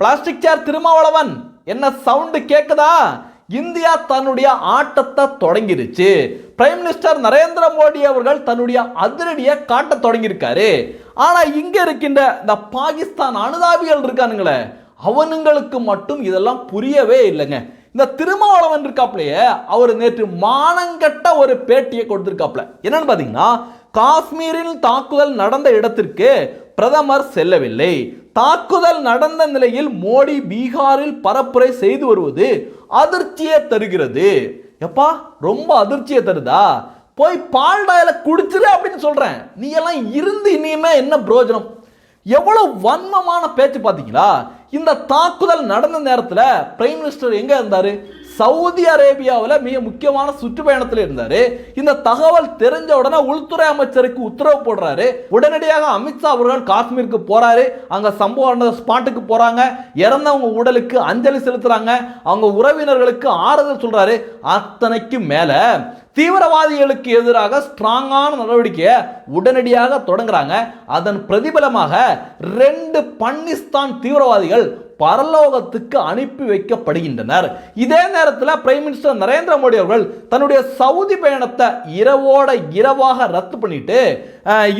Plastic chair Thirumavalavan என்ன sound கேட்குதா India தன்னுடைய ஆட்டத்தை தொடங்கிருச்சு. பிரைம் மினிஸ்டர் நரேந்திர மோடி அவர்கள் தன்னுடைய அதிரடியை காட்ட தொடங்கியிருக்காரு. ஆனால் இங்கே இருக்கின்ற இந்த பாகிஸ்தான் அனுதாபிகள் இருக்கானுங்களே அவனுங்களுக்கு மட்டும் இதெல்லாம் புரியவே இல்லைங்க. இந்த திருமாவளவன் இருக்காப்லையே அவர் நேற்று மானங்கட்ட ஒரு பேட்டியை கொடுத்துருக்காப்ல. என்னன்னு பார்த்தீங்கன்னா காஷ்மீரில் தாக்குதல் நடந்த இடத்திற்கு பிரதமர் செல்லவில்லை. தாக்குதல் நடந்த நிலையில் மோடி பீகாரில் பரப்புரை செய்து வருவது அதிர்ச்சியை தருகிறது. எப்பா ரொம்ப அதிர்ச்சியை தருதா? போய் பால் டாயில குடிச்சிரு அப்படின்னு சொல்றேன். நீ எல்லாம் இருந்து இனிமே என்ன பிரயோஜனம்? எவ்வளவு வன்மமான பேச்சு பார்த்தீங்களா? இந்த தாக்குதல் நடந்த நேரத்தில் பிரைம் மினிஸ்டர் எங்க இருந்தாரு? சவுதி அரேபியாவில் மிக முக்கியமான சுற்றுப்பயணத்தில் இருந்தார். இந்த தகவல் தெரிஞ்ச உடனே உள்துறை அமைச்சருக்கு உத்தரவு போடுறாரு. உடனடியாக அமித்ஷா அவர்கள் காஷ்மீருக்கு போறாரு. அங்க சம்பவம் நடந்த ஸ்பாட்டுக்கு போறாங்க. இறந்தவங்க உடலுக்கு அஞ்சலி செலுத்துறாங்க. அவங்க உறவினர்களுக்கு ஆறுதல் சொல்றாரு. அத்தனைக்கு மேல தீவிரவாதிகளுக்கு எதிராக ஸ்ட்ராங்கான நடவடிக்கையை உடனடியாக தொடங்குறாங்க. அதன் பிரதிபலமாக ரெண்டு பன்னிஸ்தான் தீவிரவாதிகள் பரலோகத்துக்கு அனுப்பி வைக்கப்படுகின்றனர். இதே நேரத்தில் பிரைம் மினிஸ்டர் நரேந்திர மோடி அவர்கள் தன்னுடைய சவுதி பயணத்தை இரவோட இரவாக ரத்து பண்ணிட்டு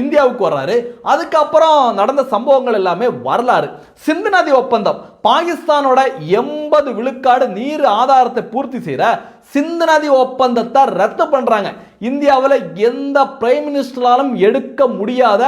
இந்தியாவுக்கு வர்றாரு. அதுக்கப்புறம் நடந்த சம்பவங்கள் எல்லாமே வரலாறு. சிந்து நதி ஒப்பந்தம். பாகிஸ்தானோட எண்பது விழுக்காடு நீர் ஆதாரத்தை பூர்த்தி செய்கிற சிந்து நதி ஒப்பந்தத்தை ரத்து பண்ணுறாங்க இந்தியாவில் எந்த பிரைம் மினிஸ்டராலும் எடுக்க முடியாத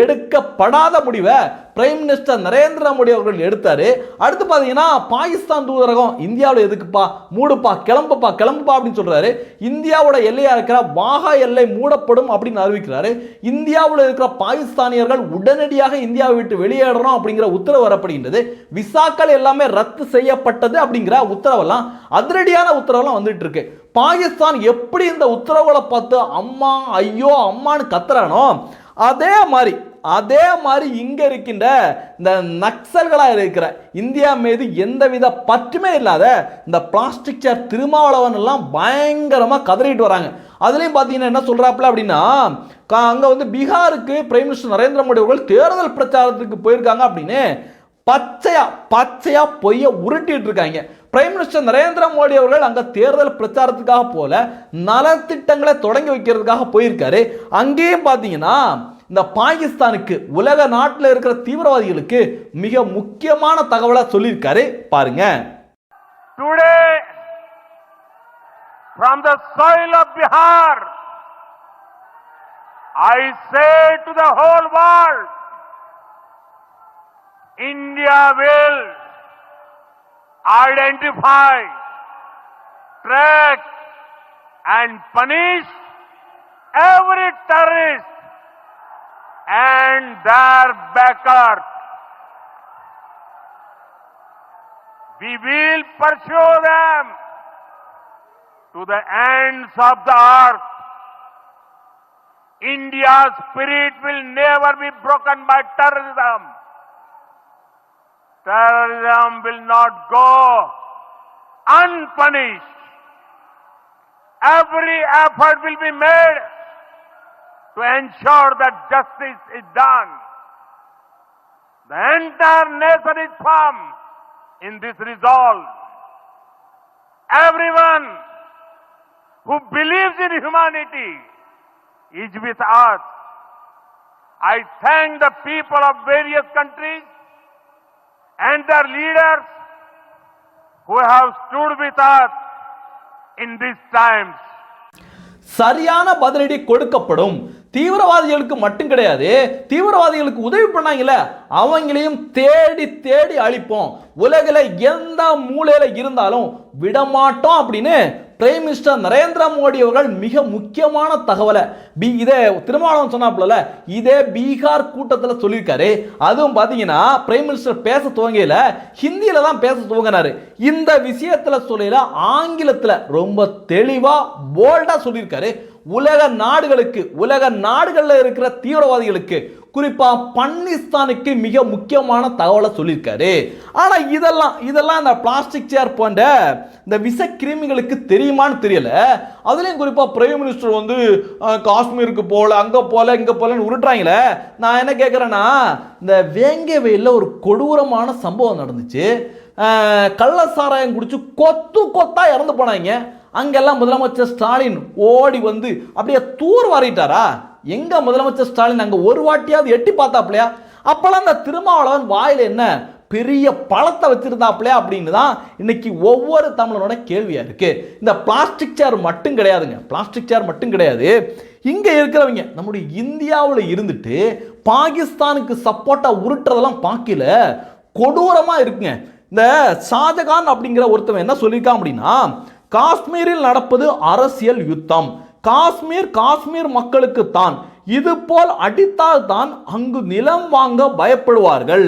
எடுக்கப்படாத முடிவை பிரைம் மினிஸ்டர் நரேந்திர மோடி அவர்கள் எடுத்தார். அடுத்து பார்த்தீங்கன்னா பாகிஸ்தான் தூதரகம் இந்தியாவில் எதுக்குப்பா? மூடுப்பா கிளம்புப்பா கிளம்புப்பா அப்படின்னு சொல்கிறாரு இந்தியாவோட எல்லையாக இருக்கிற வாகா எல்லை மூடப்படும் அப்படின்னு அறிவிக்கிறாரு. இந்தியாவில் இருக்கிற பாகிஸ்தானியர்கள் உடனடியாக இந்தியாவை விட்டு வெளியேறணும் அப்படிங்கிற உத்தரவு வரப்படுகின்றது. விசா விசாக்கள் எல்லாமே ரத்து செய்யப்பட்டது அப்படிங்கிற உத்தரவெல்லாம் அதிரடியான உத்தரவெல்லாம் வந்துட்டு இருக்கு. பாகிஸ்தான் எப்படி இந்த உத்தரவுகளை பார்த்து அம்மா ஐயோ அம்மான்னு கத்துறானோ அதே மாதிரி அதே மாதிரி இங்க இருக்கின்ற இந்த நக்சல்களா இருக்கிற இந்தியா மீது எந்தவித பற்றுமே இல்லாத இந்த பிளாஸ்டிக் சேர் திருமாவளவன் எல்லாம் பயங்கரமா கதறிட்டு வராங்க. அதுலயும் பாத்தீங்கன்னா என்ன சொல்கிறாப்புல அப்படின்னா கா- அங்க வந்து பீகாருக்கு பிரைம் மினிஸ்டர் நரேந்திர மோடி அவர்கள் தேர்தல் பிரச்சாரத்துக்கு போயிருக்காங்க அப்படின்னு பச்சையா பச்சையா பொய்ய உருட்டிட்டு இருக்காங்க. பிரைம் மினிஸ்டர் நரேந்திர மோடி அவர்கள் அங்க தேர்தல் பிரச்சாரத்துக்காக போல நலத்திட்டங்களை தொடங்கி வைக்கிறதுக்காக போயிருக்காரு. அங்கேயும் பாத்தீங்கன்னா இந்த பாகிஸ்தானுக்கு உலக நாட்டில் இருக்கிற தீவிரவாதிகளுக்கு மிக முக்கியமான தகவலை சொல்லியிருக்காரு. பாருங்க. Today from the soil of Bihar, I say to the whole world, India will identify, track, and punish every terrorist and their backers. We will pursue them to the ends of the earth. India's spirit will never be broken by terrorism. Terrorism will not go unpunished. Every effort will be made to ensure that justice is done. The entire nation is firm in this resolve. Everyone who believes in humanity is with us. I thank the people of various countries and their leaders who have stood with us in these times. சரியான பதிலடி கொடுக்கப்படும் தீவிரவாதிகளுக்கு மட்டும் கிடையாது தீவிரவாதிகளுக்கு உதவி பண்ணாங்கல்ல அவங்களையும் தேடி தேடி அழிப்போம் உலகில் எந்த மூலையில் இருந்தாலும் விடமாட்டோம் அப்படின்னு பிரைம் மினிஸ்டர் நரேந்திர மோடி அவர்கள் மிக முக்கியமான தகவலை பி இதே திருமாவளவன் சொன்னாப்புல இதே பீகார் கூட்டத்தில் சொல்லியிருக்காரு. அதுவும் பார்த்தீங்கன்னா பிரைம் மினிஸ்டர் பேச துவங்கையில் ஹிந்தியில் தான் பேச துவங்கினார். இந்த விஷயத்தில் சொல்லல ஆங்கிலத்தில் ரொம்ப தெளிவாக போல்டாக சொல்லியிருக்காரு. உலக நாடுகளுக்கு உலக நாடுகளில் இருக்கிற தீவிரவாதிகளுக்கு குறிப்பா பன்னிஸ்தானுக்கு மிக முக்கியமான தகவலை சொல்லியிருக்காரு. ஆனா இதெல்லாம் இதெல்லாம் இந்த பிளாஸ்டிக் சேர் போன்ற இந்த விஷ கிருமிகளுக்கு தெரியுமான்னு தெரியல. அதுலயும் குறிப்பா பிரைம் மினிஸ்டர் வந்து காஷ்மீருக்கு போல அங்க போல இங்க போலன்னு உருட்டுறாங்களே. நான் என்ன கேட்குறேன்னா இந்த வேங்கை வெயிலில் ஒரு கொடூரமான சம்பவம் நடந்துச்சு. கள்ள சாராயம் குடிச்சு கொத்து கொத்தா இறந்து போனாங்க. அங்கெல்லாம் முதலமைச்சர் ஸ்டாலின் ஓடி வந்து அப்படியே தூர் வாரிட்டாரா? எங்கே முதலமைச்சர் ஸ்டாலின் அங்கே ஒரு வாட்டியாவது எட்டி பார்த்தாப்லையா அப்போல்லாம் இந்த திருமாவளவன் வாயில் என்ன பெரிய பழத்தை வச்சுருந்தாப்லையா அப்படின்னு தான் இன்னைக்கு ஒவ்வொரு தமிழனோட கேள்வியாக இருக்குது இந்த பிளாஸ்டிக் சேர் மட்டும் கிடையாதுங்க. பிளாஸ்டிக் சேர் மட்டும் கிடையாது. இங்கே இருக்கிறவங்க நம்முடைய இந்தியாவில் இருந்துட்டு பாகிஸ்தானுக்கு சப்போர்ட்டாக உருட்டுறதெல்லாம் பார்க்கல கொடூரமாக இருக்குங்க. இந்த ஷாஜகான் அப்படிங்கிற ஒருத்தவன் என்ன சொல்லியிருக்கான் அப்படின்னா காஷ்மீரில் நடப்பது அரசியல் யுத்தம். காஷ்மீர் காஷ்மீர் மக்களுக்கு தான். இது போல் அடித்தால் தான் அங்கு நிலம் வாங்க பயப்படுவார்கள்.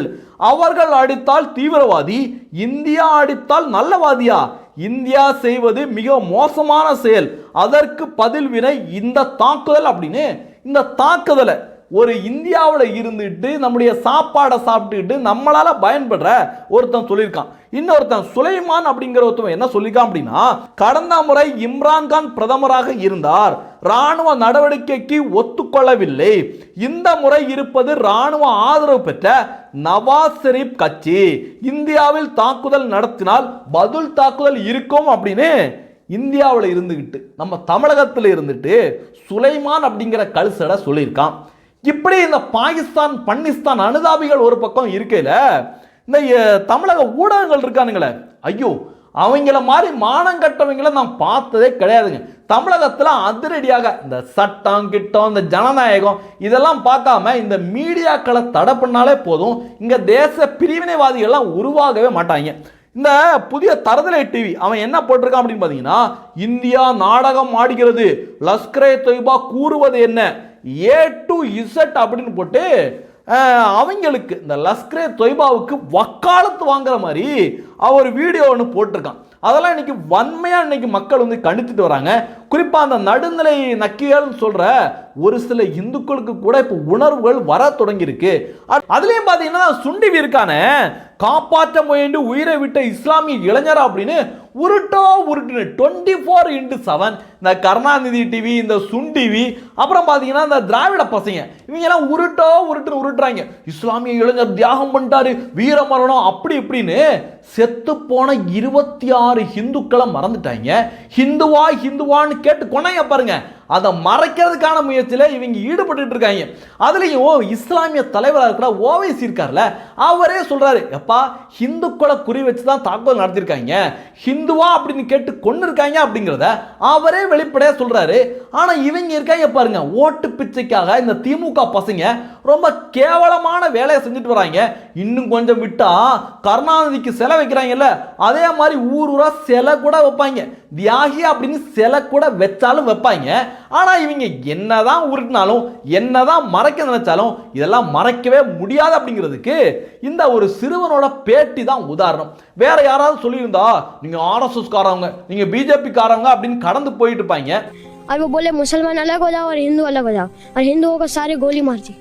அவர்கள் அடித்தால் தீவிரவாதி இந்தியா அடித்தால் நல்லவாதியா? இந்தியா செய்வது மிக மோசமான செயல். அதற்கு பதில் வினை இந்த தாக்குதல் அப்படின்னு இந்த தாக்குதலை ஒரு இந்தியாவில் இருந்துட்டு நம்முடைய சாப்பாடை சாப்பிட்டுக்கிட்டு நம்மளால் பயன்படுற ஒருத்தன் சொல்லியிருக்கான். இன்னொருத்தன் சுலைமான் அப்படிங்கிற ஒருத்தன் என்ன சொல்லியிருக்கான் அப்படின்னா கடந்த முறை இம்ரான்கான் பிரதமராக இருந்தார். ராணுவ நடவடிக்கைக்கு ஒத்துக்கொள்ளவில்லை. இந்த முறை இருப்பது ராணுவ ஆதரவு பெற்ற நவாஸ் ஷெரீப் கட்சி. இந்தியாவில் தாக்குதல் நடத்தினால் பதில் தாக்குதல் இருக்கும் அப்படின்னு இந்தியாவில் இருந்துக்கிட்டு நம்ம தமிழகத்தில் இருந்துட்டு சுலைமான் அப்படிங்கிற கல்சடை சொல்லியிருக்கான். இப்படி இந்த பாகிஸ்தான் பன்னிஸ்தான் அனுதாபிகள் ஒரு பக்கம் இருக்கையில் இந்த தமிழக ஊடகங்கள் இருக்கானுங்களே. ஐயோ அவங்கள மாதிரி மானம் கட்டவங்களை நான் பார்த்ததே கிடையாதுங்க. தமிழகத்தில் அதிரடியாக இந்த சட்டம் கிட்டம் இந்த ஜனநாயகம் இதெல்லாம் பார்க்காம இந்த மீடியாக்களை தடை பண்ணாலே போதும். இங்கே தேச பிரிவினைவாதிகள்லாம் உருவாகவே மாட்டாங்க. இந்த புதிய தரதலை டிவி அவன் என்ன போட்டிருக்கான் அப்படின்னு பார்த்தீங்கன்னா இந்தியா நாடகம் ஆடுகிறது. லஷ்கரே தொய்பா கூறுவது என்ன? ஏ டு இசட் அப்படின்னு போட்டு அவங்களுக்கு இந்த லஷ்கரே தொய்பாவுக்கு வக்காலத்து வாங்குற மாதிரி அவர் வீடியோ ஒன்று போட்டிருக்கான். அதெல்லாம் இன்னைக்கு வன்மையாக இன்னைக்கு மக்கள் வந்து கணித்துட்டு வராங்க. குறிப்பாக அந்த நடுநிலை நக்கியல்னு சொல்கிற ஒரு சில இந்துக்களுக்கு கூட இப்போ உணர்வுகள் வர தொடங்கியிருக்கு. அதுலேயும் பார்த்தீங்கன்னா சுண்டி இருக்கானே காப்பாற்ற முயன்று உயிரை விட்ட இஸ்லாமிய இளைஞரா அப்படின்னு உருட்டோ உருட்டுன்னு டுவெண்ட்டி ஃபோர் இன்ட்டு செவன் இந்த கருணாநிதி டிவி இந்த சுன் டிவி அப்புறம் பார்த்தீங்கன்னா இந்த திராவிட பசங்க. இவங்கெல்லாம் உருட்டோ உருட்டுன்னு உருட்டுறாங்க. இஸ்லாமிய இளைஞர் தியாகம் பண்ணிட்டாரு வீரமரணம் அப்படி இப்படின்னு செத்து போன இருபத்தி ஆறு ஹிந்துக்களை மறந்துட்டாங்க. ஹிந்துவா ஹிந்துவான்னு கேட்டு கொனைய பாருங்க. அதை மறைக்கிறதுக்கான முயற்சியில் இவங்க ஈடுபட்டு இருக்காங்க. அதுலேயும் இஸ்லாமிய தலைவராக இருக்கிற ஓவைசி இருக்கார்ல அவரே சொல்கிறாரு எப்பா ஹிந்துக்களை குறி வச்சு தான் தாக்குதல் நடத்தியிருக்காங்க ஹிந்துவா அப்படின்னு கேட்டு கொண்டு இருக்காங்க அப்படிங்கிறத அவரே வெளிப்படையாக சொல்கிறாரு ஆனால் இவங்க இருக்காங்க பாருங்க ஓட்டு பிச்சைக்காக இந்த திமுக பசங்க ரொம்ப கேவலமான வேலையை செஞ்சுட்டு வராங்க. இன்னும் கொஞ்சம் விட்டால் கருணாநிதிக்கு சிலை வைக்கிறாங்கல்ல அதே மாதிரி ஊர் ஊராக சிலை கூட வைப்பாங்க. தியாகி அப்படின்னு சிலை கூட வச்சாலும் வைப்பாங்க. ஆனா இவங்க என்னதான் உருட்டினாலும் என்னதான் மறைக்க நினைச்சாலும் இதெல்லாம் மறைக்கவே முடியாது அப்படிங்கிறதுக்கு இந்த ஒரு சிறுவனோட பேட்டி தான் உதாரணம் வேற யாராவது சொல்லியிருந்தா நீங்க ஆர்எஸ்எஸ் காரவங்க நீங்க பிஜேபி காரவங்க அப்படின்னு கடந்து போயிட்டு இருப்பாங்க और वो बोले मुसलमान अलग हो जाओ और हिंदू अलग हो जाओ और हिंदुओं को सारे गोली मार दी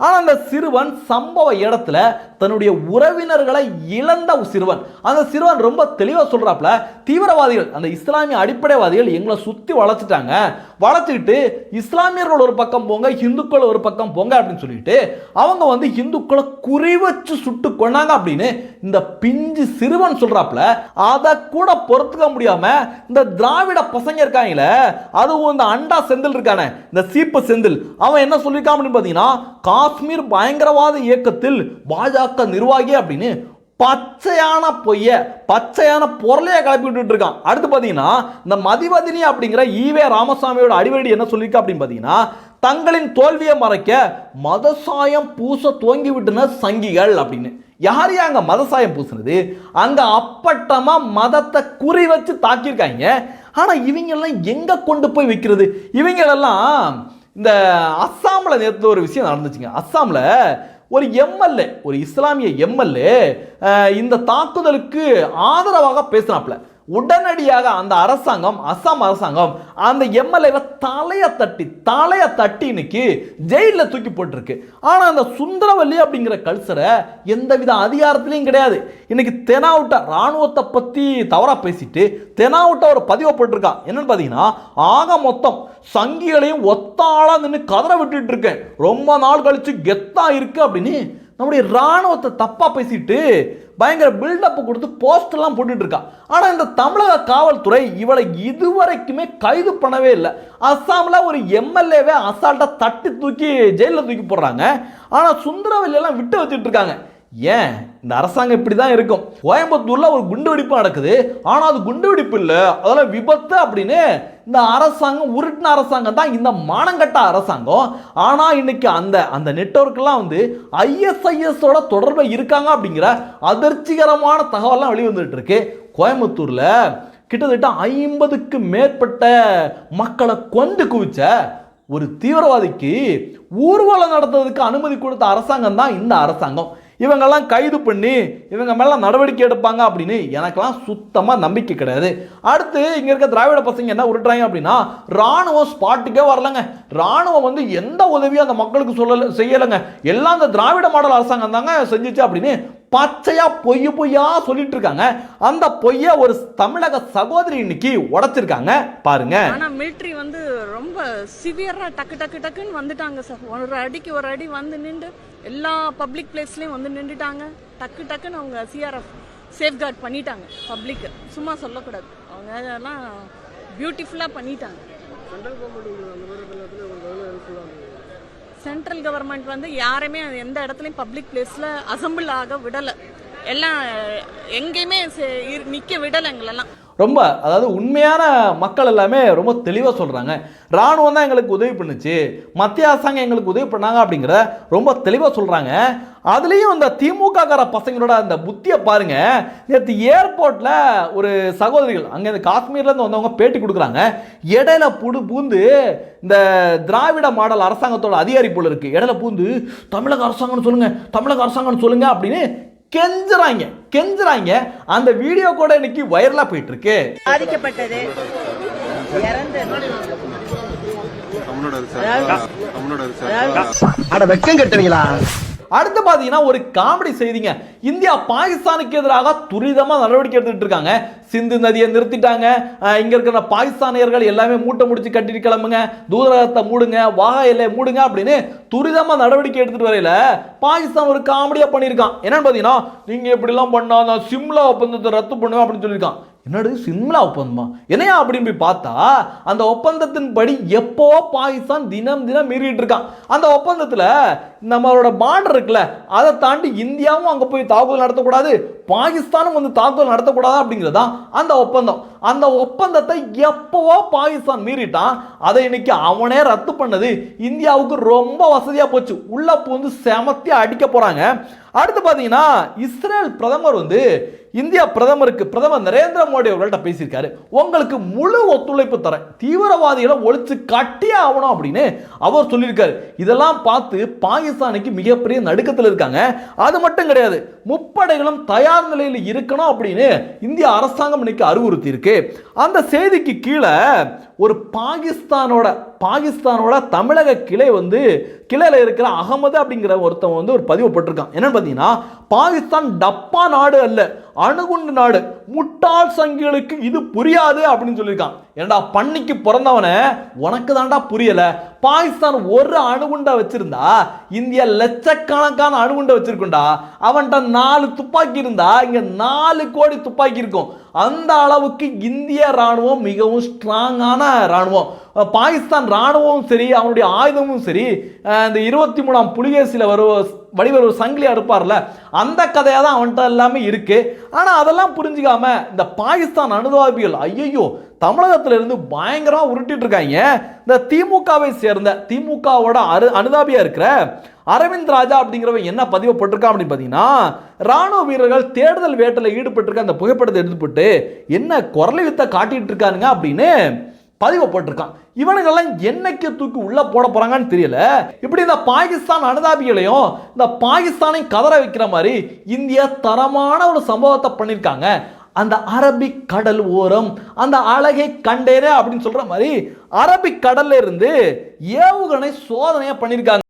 ஆனா அந்த சிறுவன் சம்பவ இடத்துல தன்னுடைய உறவினர்களை இழந்த ஒரு சிறுவன் அந்த சிறுவன் ரொம்ப தெளிவா சொல்றாப்ல தீவிரவாதிகள் அந்த இஸ்லாமிய அடிப்படைவாதிகள் எங்களை சுத்தி வளைச்சிட்டாங்க வளர்த்துக்கிட்டு இஸ்லாமியர்கள் ஒரு பக்கம் போங்க இந்துக்கள் ஒரு பக்கம் போங்க அப்படின்னு சொல்லிட்டு அவங்க வந்து இந்துக்களை குறி வச்சு சுட்டு கொண்டாங்க அப்படின்னு இந்த பிஞ்சு சிறுவன் சொல்றாப்ல அதை கூட பொறுத்துக்க முடியாம இந்த திராவிட பசங்க இருக்காங்களே அதுவும் இந்த அண்டா செந்தில் இருக்கானே இந்த சீப்பு செந்தில் அவன் என்ன சொல்லியிருக்கான் அப்படின்னு பார்த்தீங்கன்னா காஷ்மீர் பயங்கரவாத இயக்கத்தில் பாஜக நிர்வாகி அப்படின்னு பச்சையான பொய்ய பச்சையான பொருளையை கிளப்பி இருக்கான். அடுத்து பார்த்தீங்கன்னா இந்த மதிவதினி அப்படிங்கிற ஈவே ராமசாமியோட அடிவடி என்ன சொல்லியிருக்கா அப்படின்னு பார்த்தீங்கன்னா தங்களின் தோல்வியை மறைக்க மதசாயம் பூச துவங்கி விட்டுன சங்கிகள் அப்படின்னு. யார் அங்க மதசாயம் பூசினது? அங்க அப்பட்டமா மதத்தை குறி வச்சு தாக்கியிருக்காங்க. ஆனா இவங்கெல்லாம் எங்க கொண்டு போய் வைக்கிறது? இவங்களெல்லாம் இந்த அஸ்ஸாமில் நேற்று ஒரு விஷயம் நடந்துச்சுங்க. அஸ்ஸாமில் ஒரு எம்எல்ஏ ஒரு இஸ்லாமிய எம்எல்ஏ இந்த தாக்குதலுக்கு ஆதரவாக பேசினாப்ல உடனடியாக அந்த அரசாங்கம் அஸ்ஸாம் அரசாங்கம் அந்த எம்எல்ஏவை தலையை தட்டி தலையை தட்டி இன்னைக்கு ஜெயிலில் தூக்கி போட்டிருக்கு. ஆனால் அந்த சுந்தரவல்லி அப்படிங்கிற கல்சரை எந்தவித அதிகாரத்திலையும் கிடையாது. இன்னைக்கு தெனாவுட்ட ராணுவத்தை பற்றி தவறாக பேசிட்டு தெனாவுட்ட ஒரு பதிவை போட்டிருக்கான் என்னன்னு பார்த்தீங்கன்னா ஆக மொத்தம் சங்கிகளையும் ஒத்தாளாக நின்று கதற விட்டுட்டு இருக்கேன். ரொம்ப நாள் கழிச்சு கெத்தா இருக்கு அப்படின்னு நம்முடைய ராணுவத்தை தப்பாக பேசிட்டு பயங்கர பில்டப் கொடுத்து போஸ்டெல்லாம் போட்டுட்டு இருக்கா. ஆனால் இந்த தமிழக காவல்துறை இவளை இதுவரைக்குமே கைது பண்ணவே இல்லை. அஸ்ஸாமில் ஒரு எம்எல்ஏவே அசால்ட்டாக தட்டி தூக்கி ஜெயிலில் தூக்கி போடுறாங்க. ஆனால் சுந்தரவல்லி விட்டு வச்சுட்டு இருக்காங்க. ஏன்? இந்த அரசாங்கம் இப்படி தான் இருக்கும். கோயம்புத்தூரில் ஒரு குண்டு வெடிப்பு நடக்குது. ஆனால் அது குண்டு வெடிப்பு இல்லை. அதெல்லாம் விபத்து அப்படின்னு இந்த அரசாங்கம் உருட்டின அரசாங்கம் தான் இந்த மானங்கட்ட அரசாங்கம். ஆனால் இன்னைக்கு அந்த அந்த நெட்வொர்க்கெல்லாம் வந்து ஐஎஸ்ஐஎஸோட தொடர்பில் இருக்காங்க அப்படிங்கிற அதிர்ச்சிகரமான தகவல்லாம் வெளிவந்துட்டு இருக்கு கோயம்புத்தூரில் கிட்டத்தட்ட ஐம்பதுக்கு மேற்பட்ட மக்களை கொண்டு குவிச்ச ஒரு தீவிரவாதிக்கு ஊர்வலம் நடத்துறதுக்கு அனுமதி கொடுத்த அரசாங்கம் தான் இந்த அரசாங்கம். இவங்கெல்லாம் கைது பண்ணி இவங்க மேல நடவடிக்கை எடுப்பாங்க அப்படின்னு எனக்கெல்லாம் சுத்தமாக நம்பிக்கை கிடையாது. அடுத்து இங்கே இருக்க திராவிட பசங்க என்ன உருட்டுறாங்க அப்படின்னா ராணுவம் ஸ்பாட்டுக்கே வரலங்க. ராணுவம் வந்து எந்த உதவியும் அந்த மக்களுக்கு சொல்லலை செய்யலைங்க. எல்லாம் அந்த திராவிட மாடல் அரசாங்கம் தாங்க செஞ்சிச்சு அப்படின்னு பச்சையா பொய் பொய்யா சொல்லிட்டு இருக்காங்க. அந்த பொய்ய ஒரு தமிழக சகோதரி இன்னைக்கு உடைச்சிருக்காங்க. பாருங்க. ஆனா மிலிட்ரி வந்து ரொம்ப சிவியரா டக்கு டக்கு டக்குன்னு வந்துட்டாங்க சார். ஒரு அடிக்கு ஒரு அடி வந்து நின்று எல்லா பப்ளிக் பிளேஸ்லயும் வந்து நின்றுட்டாங்க டக்கு டக்குன்னு அவங்க சிஆர்எஃப் சேஃப்கார்ட் பண்ணிட்டாங்க. பப்ளிக் சும்மா சொல்லக்கூடாது. அவங்க எல்லாம் பியூட்டிஃபுல்லா பண்ணிட்டாங்க. சென்ட்ரல் கவர்மெண்ட் வந்து யாரையுமே எந்த இடத்துலையும் பப்ளிக் பிளேஸ்ல அசம்பிள் ஆக விடலை. எல்லாம் எங்கேயுமே நிக்க விடலை எங்களெல்லாம். ரொம்ப அதாவது உண்மையான மக்கள் எல்லாமே ரொம்ப தெளிவாக சொல்கிறாங்க ராணுவம் தான் எங்களுக்கு உதவி பண்ணுச்சு. மத்திய அரசாங்கம் எங்களுக்கு உதவி பண்ணாங்க அப்படிங்கிறத ரொம்ப தெளிவாக சொல்கிறாங்க அதுலேயும் இந்த திமுக கார பசங்களோட அந்த புத்தியை பாருங்க. நேற்று ஏர்போர்ட்டில் ஒரு சகோதரிகள் அங்கே இந்த காஷ்மீர்லேருந்து வந்தவங்க பேட்டி கொடுக்குறாங்க. இடையில புடு பூந்து இந்த திராவிட மாடல் அரசாங்கத்தோட அதிகாரி போல இருக்குது இடையில பூந்து தமிழக அரசாங்கம்னு சொல்லுங்கள் தமிழக அரசாங்கம்னு சொல்லுங்கள் அப்படின்னு கெஞ்சுறாங்க கெஞ்சுறாங்க. அந்த வீடியோ கூட இன்னைக்கு வைரலா போயிட்டு இருக்கு பாதிக்கப்பட்டது. அட வெக்கம் கட்டுவீங்களா? அடுத்து பார்த்தீங்கன்னா ஒரு காமெடி செய்திங்க. இந்தியா பாகிஸ்தானுக்கு எதிராக துரிதமாக நடவடிக்கை எடுத்துட்டு இருக்காங்க. சிந்து நதியை நிறுத்திட்டாங்க. இங்கே இருக்கிற பாகிஸ்தானியர்கள் எல்லாமே மூட்டை முடிச்சு கட்டிட்டு கிளம்புங்க. தூதரகத்தை மூடுங்க வாகா எல்லையை மூடுங்க அப்படின்னு துரிதமாக நடவடிக்கை எடுத்துட்டு வரையில பாகிஸ்தான் ஒரு காமெடியாக பண்ணியிருக்கான். என்னன்னு பார்த்தீங்கன்னா நீங்கள் இப்படிலாம் பண்ணா நான் சிம்லா ஒப்பந்தத்தை ரத்து பண்ணுவேன் அப்படின்னு சொல்லியிருக்கான். என்னடு சிம்லா ஒப்பந்தமா? என்னையா அப்படின்னு போய் பார்த்தா அந்த ஒப்பந்தத்தின்படி எப்போ பாகிஸ்தான் தினம் தினம் மீறிட்டு இருக்கான். அந்த ஒப்பந்தத்தில் நம்மளோட பார்டர் இருக்குல்ல அதை தாண்டி இந்தியாவும் அங்கே போய் தாக்குதல் நடத்தக்கூடாது பாகிஸ்தானும் வந்து தாக்குதல் நடத்தக்கூடாது அப்படிங்கிறது தான் அந்த ஒப்பந்தம். அந்த ஒப்பந்தத்தை எப்போவோ பாகிஸ்தான் மீறிட்டான் அதை இன்னைக்கு அவனே ரத்து பண்ணது இந்தியாவுக்கு ரொம்ப வசதியாக போச்சு. உள்ள பூந்து செமத்தி அடிக்க போகிறாங்க அடுத்து பார்த்தீங்கன்னா இஸ்ரேல் பிரதமர் வந்து இந்தியா பிரதமருக்கு பிரதமர் நரேந்திர மோடி அவர்கள்ட்ட பேசியிருக்காரு. உங்களுக்கு முழு ஒத்துழைப்பு தரேன். தீவிரவாதிகளை ஒழிச்சு கட்டியே ஆகணும் அப்படின்னு அவர் சொல்லியிருக்காரு. இதெல்லாம் பார்த்து பாகிஸ்தானுக்கு மிகப்பெரிய நடுக்கத்தில் இருக்காங்க. அது மட்டும் கிடையாது முப்படைகளும் தயார் நிலையில் இருக்கணும் அப்படின்னு இந்திய அரசாங்கம் இன்னைக்கு அறிவுறுத்தி இருக்கு அந்த செய்திக்கு கீழே ஒரு பாகிஸ்தானோட பாகிஸ்தானோட தமிழக கிளை வந்து கிளையில் இருக்கிற அகமது அப்படிங்கிற ஒருத்தன் வந்து ஒரு பதிவு போட்டிருக்கான். என்னன்னு பார்த்தீங்கன்னா பாகிஸ்தான் டப்பா நாடு அல்ல அணுகுண்டு நாடு. முட்டாள் சங்கிகளுக்கு இது புரியாது அப்படின்னு சொல்லியிருக்கான். ஏன்டா பண்ணிக்கு பிறந்தவனே உனக்கு தாண்டா புரியல. பாகிஸ்தான் ஒரு அணுகுண்டை வச்சிருந்தா இந்தியா லட்சக்கணக்கான அணுகுண்டை வச்சிருக்குண்டா அவன்கிட்ட நாலு துப்பாக்கி இருந்தா இங்க நாலு கோடி துப்பாக்கி இருக்கும். அந்த அளவுக்கு இந்திய ராணுவம் மிகவும் ஸ்ட்ராங்கான ராணுவம் பாகிஸ்தான் ராணுவமும் சரி அவனுடைய ஆயுதமும் சரி இந்த இருபத்தி மூணாம் புலிகேசியில் வருவ வடிவர் ஒரு சங்கிலி அடுப்பார்ல அந்த கதையாக தான் அவன்கிட்ட எல்லாமே இருக்குது ஆனால் அதெல்லாம் புரிஞ்சுக்காம இந்த பாகிஸ்தான் அனுதாபிகள் ஐயையோ தமிழகத்திலிருந்து பயங்கரமாக உருட்டிட்டு இருக்காங்க. இந்த திமுகவை சேர்ந்த திமுகவோட அரு அனுதாபியாக இருக்கிற அரவிந்த் ராஜா அப்படிங்கிறவன் என்ன பதிவு போட்டிருக்கான் அப்படின்னு பார்த்தீங்கன்னா ராணுவ வீரர்கள் தேடுதல் வேட்டையில் ஈடுபட்டிருக்க அந்த புகைப்படத்தை எடுத்துப்பட்டு என்ன குரலை வித்த காட்டிட்டு இருக்கானுங்க அப்படின்னு பதிவை போட்டிருக்கான் இவனுங்கெல்லாம் என்னைக்கு தூக்கி உள்ள போட போறாங்கன்னு தெரியல. இப்படி இந்த பாகிஸ்தான் அனுதாபிகளையும் இந்த பாகிஸ்தானையும் கதற வைக்கிற மாதிரி இந்தியா தரமான ஒரு சம்பவத்தை பண்ணியிருக்காங்க. அந்த அரபிக் கடல் ஓரம் அந்த அழகை கண்டேரே அப்படின்னு சொல்ற மாதிரி அரபிக் கடல்ல இருந்து ஏவுகணை சோதனையை பண்ணியிருக்காங்க.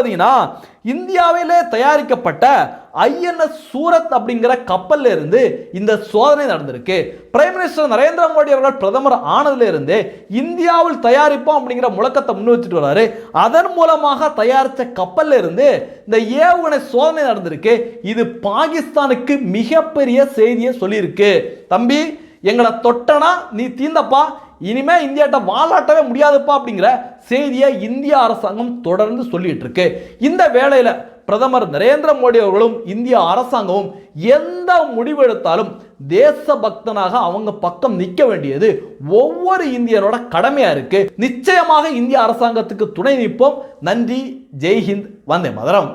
பார்த்தீங்கன்னா இந்தியாவிலே தயாரிக்கப்பட்ட ஐஎன்எஸ் சூரத் அப்படிங்கிற கப்பல்ல இருந்து இந்த சோதனை நடந்திருக்கு. பிரைம் மினிஸ்டர் நரேந்திர மோடி அவர்கள் பிரதமர் ஆனதுல இருந்து இந்தியாவில் தயாரிப்போம் அப்படிங்கிற முழக்கத்தை முன் வச்சுட்டு வராரு அதன் மூலமாக தயாரித்த கப்பல்ல இருந்து இந்த ஏவுகணை சோதனை நடந்திருக்கு. இது பாகிஸ்தானுக்கு மிகப்பெரிய செய்தியை சொல்லியிருக்கு. தம்பி எங்களை தொட்டனா நீ தீந்தப்பா இனிமேல் இந்தியாட்ட வாலாட்டவே முடியாதுப்பா அப்படிங்கிற செய்தியை இந்திய அரசாங்கம் தொடர்ந்து சொல்லிட்டு இருக்கு இந்த வேளையில் பிரதமர் நரேந்திர மோடி அவர்களும் இந்திய அரசாங்கமும் எந்த முடிவெடுத்தாலும் தேசபக்தனாக அவங்க பக்கம் நிற்க வேண்டியது ஒவ்வொரு இந்தியரோட கடமையா இருக்கு. நிச்சயமாக இந்திய அரசாங்கத்துக்கு துணை நிற்போம். நன்றி. ஜெய்ஹிந்த். வந்தே மதரம்.